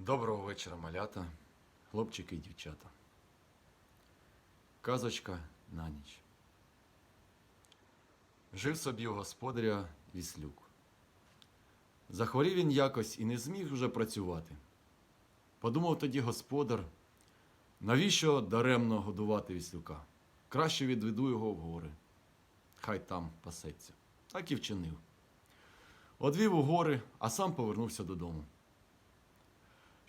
Доброго вечора, малята, хлопчики і дівчата. Казочка на ніч. Жив собі у господаря віслюк. Захворів він якось і не зміг вже працювати. Подумав тоді господар, навіщо даремно годувати віслюка? Краще відведу його в гори. Хай там пасеться. Так і вчинив. Одвів у гори, а сам повернувся додому.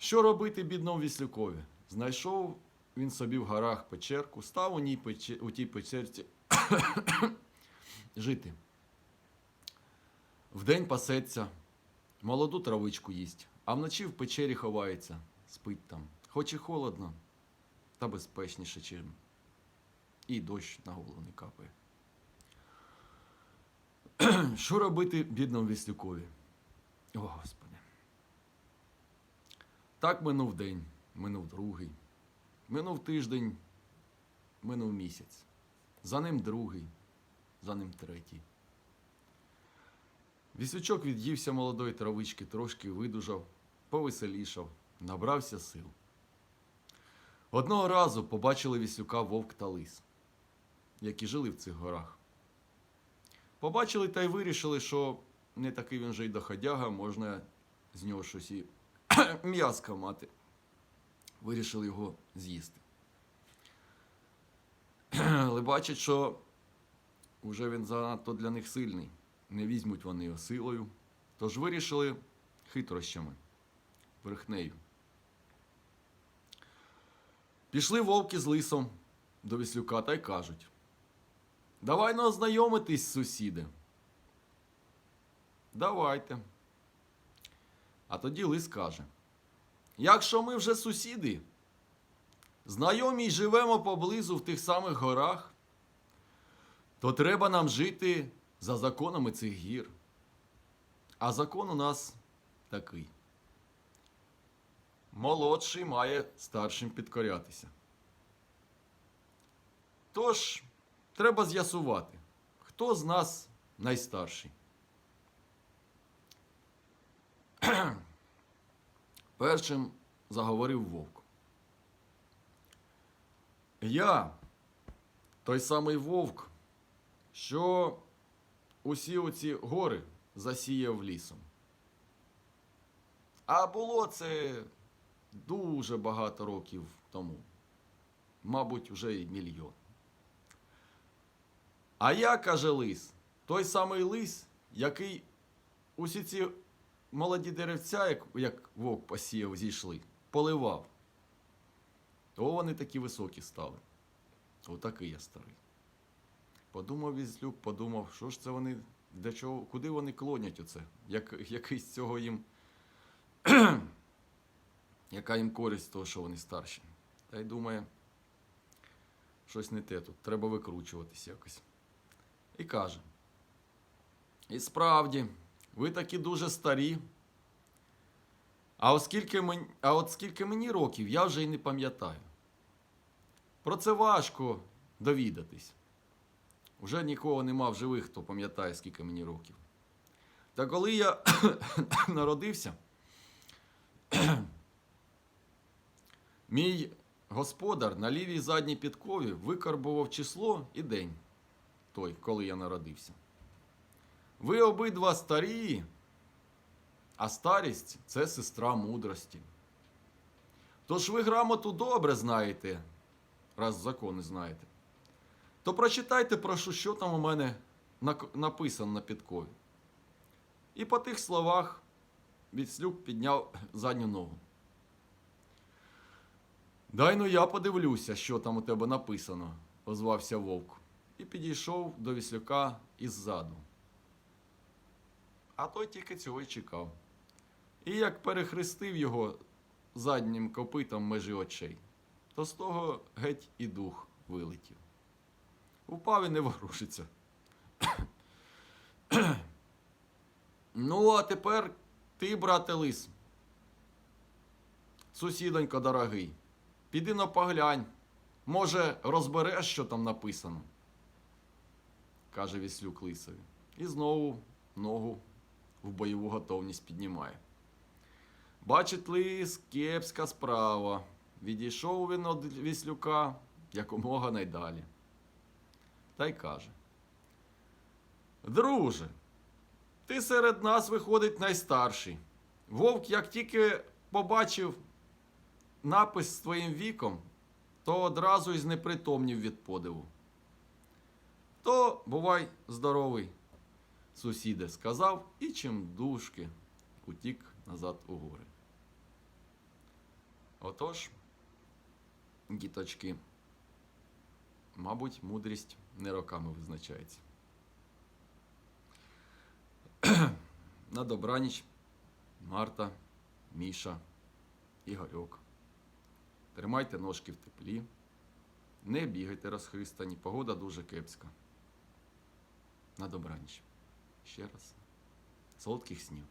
Що робити бідному віслюкові? Знайшов він собі в горах печерку, став у, ній пече- у тій печерці жити. Вдень пасеться, молоду травичку їсть, а вночі в печері ховається, спить там. Хоч і холодно, та безпечніше, чим і дощ на голову не капає. Що робити бідному віслюкові? О, Господи. Так минув день, минув другий, минув тиждень, минув місяць. За ним другий, за ним третій. Віслючок від'ївся молодої травички, трошки видужав, повеселішав, набрався сил. Одного разу побачили віслюка вовк та лис, які жили в цих горах. Побачили та й вирішили, що не такий він же й доходяга, можна з нього щось і м'язка мати. Вирішили його з'їсти. Але бачать, що вже він занадто для них сильний. Не візьмуть вони його силою. Тож вирішили хитрощами, брехнею. Пішли вовки з лисом до віслюка та й кажуть: Давай ну ознайомитись, сусіди. Давайте. А тоді лис каже: Якщо ми вже сусіди, знайомі й живемо поблизу в тих самих горах, то треба нам жити за законами цих гір. А закон у нас такий. Молодший має старшим підкорятися. Тож, треба з'ясувати, хто з нас найстарший. Першим заговорив вовк. Я, той самий вовк, що усі оці гори засіяв лісом. А було це дуже багато років тому. Мабуть, вже й мільйон. А я, каже лис, той самий лис, який усі ці молоді деревця, як, як вовк посіяв, зійшли, поливав. То вони такі високі стали. Отакий я старий. Подумав візлюк, подумав, що ж це вони, для чого, куди вони клонять оце? Як, який з цього їм. Яка їм користь того, що вони старші? Та й думає, щось не те тут, треба викручуватись якось. І каже: І справді, ви такі дуже старі. А оскільки мені, а от скільки мені років, я вже й не пам'ятаю. Про це важко довідатись. Вже нікого нема в живих, хто пам'ятає, скільки мені років. Та коли я народився, мій господар на лівій задній підкові викарбував число і день той, коли я народився. Ви обидва старі, а старість це сестра мудрості. Тож ви грамоту добре знаєте, раз закони знаєте, то прочитайте, прошу, що там у мене написано на підкові. І по тих словах Віцлюк підняв задню ногу. Дай ну я подивлюся, що там у тебе написано, озвався вовк, і підійшов до віслюка іззаду. А той тільки цього й чекав. І як перехрестив його заднім копитом межі очей, то з того геть і дух вилетів. Упав і не ворушиться. ну, а тепер ти, брате лис, сусідонько дорогий, піди но поглянь, може, розбереш, що там написано, каже віслюк лисові. І знову ногу в бойову готовність піднімає. Бачить лис, кепська справа. Відійшов він від віслюка якомога найдалі. Та й каже: Друже, ти серед нас виходить найстарший. Вовк, як тільки побачив напис з твоїм віком, то одразу й знепритомнів від подиву. То бувай здоровий, сусіде, сказав і чим дужки утік назад у гори. Отож, діточки, мабуть, мудрість не роками визначається. На добраніч Марта, Міша, Ігорьок. Тримайте ножки в теплі, не бігайте розхристані, погода дуже кепська. На добраніч. Ще раз. Солодких снів.